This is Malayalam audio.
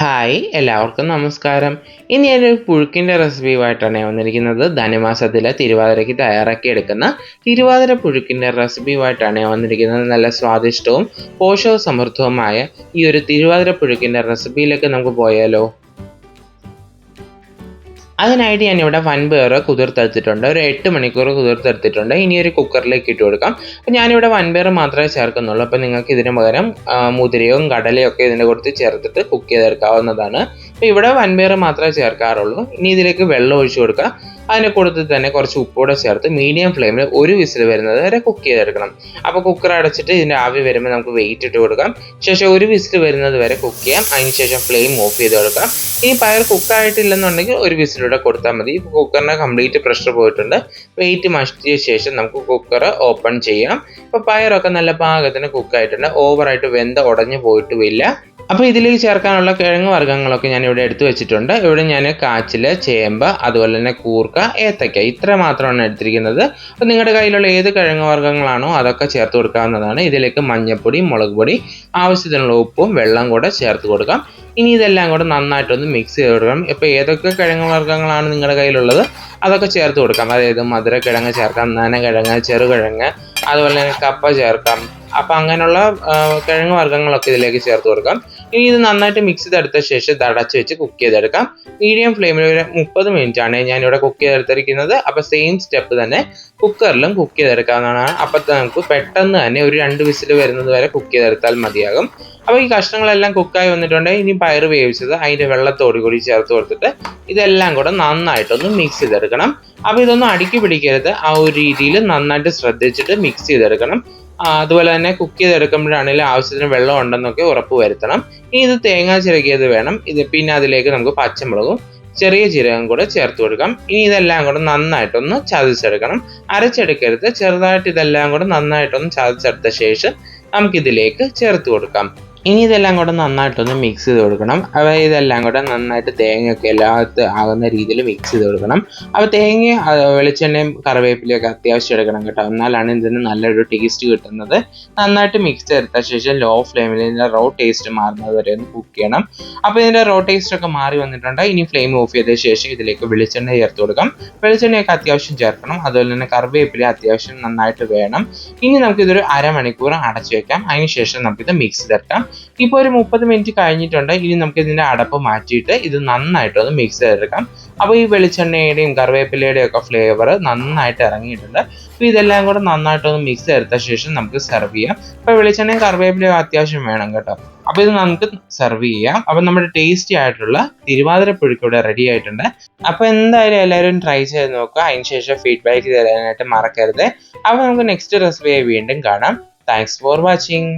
ഹായ് എല്ലാവർക്കും നമസ്കാരം. ഇനി ഞാനൊരു പുഴുക്കിന്റെ റെസിപ്പിയുമായിട്ടാണ് വന്നിരിക്കുന്നത്. ധനുമാസത്തിലെ തിരുവാതിരയ്ക്ക് തയ്യാറാക്കി എടുക്കുന്ന തിരുവാതിര പുഴുക്കിന്റെ റെസിപ്പിയുമായിട്ടാണ് വന്നിരിക്കുന്നത്. നല്ല സ്വാദിഷ്ടവും പോഷക സമൃദ്ധവുമായ ഈ ഒരു തിരുവാതിര പുഴുക്കിന്റെ റെസിപ്പിയിലേക്ക് നമുക്ക് പോയാലോ? അതിനായിട്ട് ഞാൻ ഇവിടെ വൻപയർ കുതിർത്തെടുത്തിട്ടുണ്ട്. ഒരു എട്ട് മണിക്കൂർ കുതിർത്തെടുത്തിട്ടുണ്ട്. ഇനി ഒരു കുക്കറിലേക്ക് ഇട്ട് കൊടുക്കാം. അപ്പോൾ ഞാനിവിടെ വൻപയർ മാത്രമേ ചേർക്കുന്നുള്ളൂ. അപ്പോൾ നിങ്ങൾക്ക് ഇതിന് പകരം മുതിരയും കടലയും ഒക്കെ ഇതിന്റെ കൊടുത്ത് ചേർത്തിട്ട് കുക്ക് ചെയ്തെടുക്കാവുന്നതാണ്. അപ്പോൾ ഇവിടെ വൻപയർ മാത്രമേ ചേർക്കാറുള്ളൂ. ഇനി ഇതിലേക്ക് വെള്ളം ഒഴിച്ചു കൊടുക്കുക. അതിന്റെ കൂട്ടത്തിൽ തന്നെ കുറച്ച് ഉപ്പൂടെ ചേർത്ത് മീഡിയം ഫ്ലെയിമിൽ ഒരു വിസിൽ വരുന്നത് വരെ കുക്ക് ചെയ്തെടുക്കണം. അപ്പോൾ കുക്കർ അടച്ചിട്ട് ഇതിന്റെ ആവി വരുമ്പോൾ നമുക്ക് വെയിറ്റ് ഇട്ട് കൊടുക്കാം. ശേഷം ഒരു വിസിൽ വരുന്നത് വരെ കുക്ക് ചെയ്യാം. അതിനുശേഷം ഫ്ലെയിം ഓഫ് ചെയ്ത് കൊടുക്കാം. ഇനി പയർ കുക്കായിട്ടില്ലെന്നുണ്ടെങ്കിൽ ഒരു വിസിലൂടെ കൊടുത്താൽ മതി. കുക്കറിന് കംപ്ലീറ്റ് പ്രഷർ പോയിട്ടുണ്ട്. വെയിറ്റ് മഷിയ ശേഷം നമുക്ക് കുക്കർ ഓപ്പൺ ചെയ്യാം. ഇപ്പോൾ പയറൊക്കെ നല്ല പാകത്തിന് കുക്കായിട്ടുണ്ട് ഓവറായിട്ട് വെന്ത ഉടഞ്ഞു പോയിട്ടുമില്ല. അപ്പോൾ ഇതിലേക്ക് ചേർക്കാനുള്ള കിഴങ്ങ് വർഗങ്ങളൊക്കെ ഞാൻ ഇവിടെ എടുത്തു വെച്ചിട്ടുണ്ട്. ഇവിടെ ഞാൻ കാച്ചിൽ ചേമ്പ് അതുപോലെ തന്നെ കൂർക്ക ഏത്തയ്ക്ക ഇത്ര മാത്രമാണ് എടുത്തിരിക്കുന്നത്. അപ്പോൾ നിങ്ങളുടെ കയ്യിലുള്ള ഏത് കിഴങ്ങ് വർഗങ്ങളാണോ അതൊക്കെ ചേർത്ത് കൊടുക്കാവുന്നതാണ്. ഇതിലേക്ക് മഞ്ഞൾപ്പൊടി മുളക് പൊടി ആവശ്യത്തിനുള്ള ഉപ്പും വെള്ളം കൂടെ ചേർത്ത് കൊടുക്കാം. ഇനി ഇതെല്ലാം കൂടെ നന്നായിട്ടൊന്ന് മിക്സ് ചെയ്ത് കൊടുക്കണം. ഇപ്പോൾ ഏതൊക്കെ കിഴങ്ങ് വർഗങ്ങളാണ് നിങ്ങളുടെ കയ്യിലുള്ളത് അതൊക്കെ ചേർത്ത് കൊടുക്കാം. അതായത് മധുരക്കിഴങ്ങ് ചേർക്കാം നനകിഴങ്ങ് ചെറുകിഴങ്ങ് അതുപോലെ തന്നെ കപ്പ ചേർക്കാം അപ്പം അങ്ങനെയുള്ള കിഴങ്ങ് വർഗങ്ങളൊക്കെ ഇതിലേക്ക് ചേർത്ത് കൊടുക്കാം. ഇനി ഇത് നന്നായിട്ട് മിക്സ് ചെയ്തെടുത്ത ശേഷം തടച്ച് വെച്ച് കുക്ക് ചെയ്തെടുക്കാം. മീഡിയം ഫ്ലെയിമിൽ ഒരു മുപ്പത് മിനിറ്റ് ആണ് ഞാനിവിടെ കുക്ക് ചെയ്തെടുത്തിരിക്കുന്നത്. അപ്പോൾ സെയിം സ്റ്റെപ്പ് തന്നെ കുക്കറിലും കുക്ക് ചെയ്തെടുക്കാവുന്നതാണ്. അപ്പോൾ നമുക്ക് പെട്ടെന്ന് തന്നെ ഒരു രണ്ട് വിസിൽ വരുന്നത് വരെ കുക്ക് ചെയ്തെടുത്താൽ മതിയാകും. അപ്പോൾ ഈ കഷ്ണങ്ങളെല്ലാം കുക്കായി വന്നിട്ടുണ്ട്. ഇനി പയർ വേവിച്ചത് അതിന്റെ വെള്ളത്തോട് കൂടി ചേർത്ത് കൊടുത്തിട്ട് ഇതെല്ലാം കൂടെ നന്നായിട്ടൊന്ന് മിക്സ് ചെയ്തെടുക്കണം. അപ്പോൾ ഇതൊന്നും അടുക്കി പിടിക്കരുത്. ആ ഒരു രീതിയിൽ നന്നായിട്ട് ശ്രദ്ധിച്ചിട്ട് മിക്സ് ചെയ്തെടുക്കണം. അതുപോലെ തന്നെ കുക്ക് ചെയ്തെടുക്കുമ്പോഴാണെങ്കിലും ആവശ്യത്തിന് വെള്ളം ഉണ്ടെന്നൊക്കെ ഉറപ്പ് വരുത്തണം. ഇനി ഇത് തേങ്ങ ചിരകിയത് വേണം. ഇത് പിന്നെ അതിലേക്ക് നമുക്ക് പച്ചമുളകും ചെറിയ ജീരകം കൂടെ ചേർത്ത് കൊടുക്കാം. ഇനി ഇതെല്ലാം കൂടെ നന്നായിട്ടൊന്ന് ചതച്ചെടുക്കണം. അരച്ചെടുക്കരുത്. ചെറുതായിട്ട് ഇതെല്ലാം കൂടെ നന്നായിട്ടൊന്ന് ചതച്ചെടുത്ത ശേഷം നമുക്കിതിലേക്ക് ചേർത്ത് കൊടുക്കാം. ഇനി ഇതെല്ലാം കൂടെ നന്നായിട്ടൊന്ന് മിക്സ് ചെയ്ത് കൊടുക്കണം. അപ്പോൾ ഇതെല്ലാം കൂടെ നന്നായിട്ട് തേങ്ങയൊക്കെ എല്ലാത്ത് ആകുന്ന രീതിയിൽ മിക്സ് ചെയ്ത് കൊടുക്കണം. അപ്പോൾ തേങ്ങ വെളിച്ചെണ്ണയും കറിവേപ്പിലയൊക്കെ അത്യാവശ്യം എടുക്കണം കേട്ടോ. എന്നാലാണ് ഇതിന് നല്ലൊരു ടേസ്റ്റ് കിട്ടുന്നത്. നന്നായിട്ട് മിക്സ് ചെയ്തെടുത്ത ശേഷം ലോ ഫ്ലെയിമിൽ ഇതിന്റെ റോ ടേസ്റ്റ് മാറുന്നത് വരെ ഒന്ന് കുക്ക് ചെയ്യണം. അപ്പോൾ ഇതിന്റെ റോ ടേസ്റ്റ് ഒക്കെ മാറി വന്നിട്ടുണ്ട്. ഇനി ഫ്ലെയിം ഓഫ് ചെയ്ത ശേഷം ഇതിലേക്ക് വെളിച്ചെണ്ണ ചേർത്ത് കൊടുക്കാം. വെളിച്ചെണ്ണയൊക്കെ അത്യാവശ്യം ചേർക്കണം. അതുപോലെ തന്നെ കറിവേപ്പില അത്യാവശ്യം നന്നായിട്ട് വേണം. ഇനി നമുക്കിതൊരു അരമണിക്കൂർ അടച്ചു വെക്കാം. അതിന് ശേഷം നമുക്കിത് മിക്സ് ചെയ്തെടുക്കാം. ഇപ്പോൾ ഒരു മുപ്പത് മിനിറ്റ് കഴിഞ്ഞിട്ടുണ്ട് ഇനി നമുക്ക് ഇതിന്റെ അടപ്പ് മാറ്റിയിട്ട് ഇത് നന്നായിട്ട് ഒന്ന് മിക്സ് ചെയ്തെടുക്കാം. അപ്പോൾ ഈ വെളിച്ചെണ്ണയുടെയും കറിവേപ്പിലയുടെയും ഒക്കെ ഫ്ലേവർ നന്നായിട്ട് ഇറങ്ങിയിട്ടുണ്ട്. അപ്പോൾ ഇതെല്ലാം കൂടെ നന്നായിട്ടൊന്ന് മിക്സ് ചെയ്തെടുത്ത ശേഷം നമുക്ക് സെർവ് ചെയ്യാം. അപ്പോൾ വെളിച്ചെണ്ണയും കറിവേപ്പിലയും അത്യാവശ്യം വേണം കേട്ടോ. അപ്പോൾ ഇത് നമുക്ക് സെർവ് ചെയ്യാം. അപ്പോൾ നമ്മുടെ ടേസ്റ്റി ആയിട്ടുള്ള തിരുവാതിര പുഴുക്ക് ഇവിടെ റെഡി ആയിട്ടുണ്ട്. അപ്പോൾ എന്തായാലും എല്ലാവരും ട്രൈ ചെയ്ത് നോക്കുക. അതിന് ശേഷം ഫീഡ്ബാക്ക് തരാനായിട്ട് മറക്കരുത്. അപ്പോൾ നമുക്ക് നെക്സ്റ്റ് റെസിപ്പിയായി വീണ്ടും കാണാം. Thanks for watching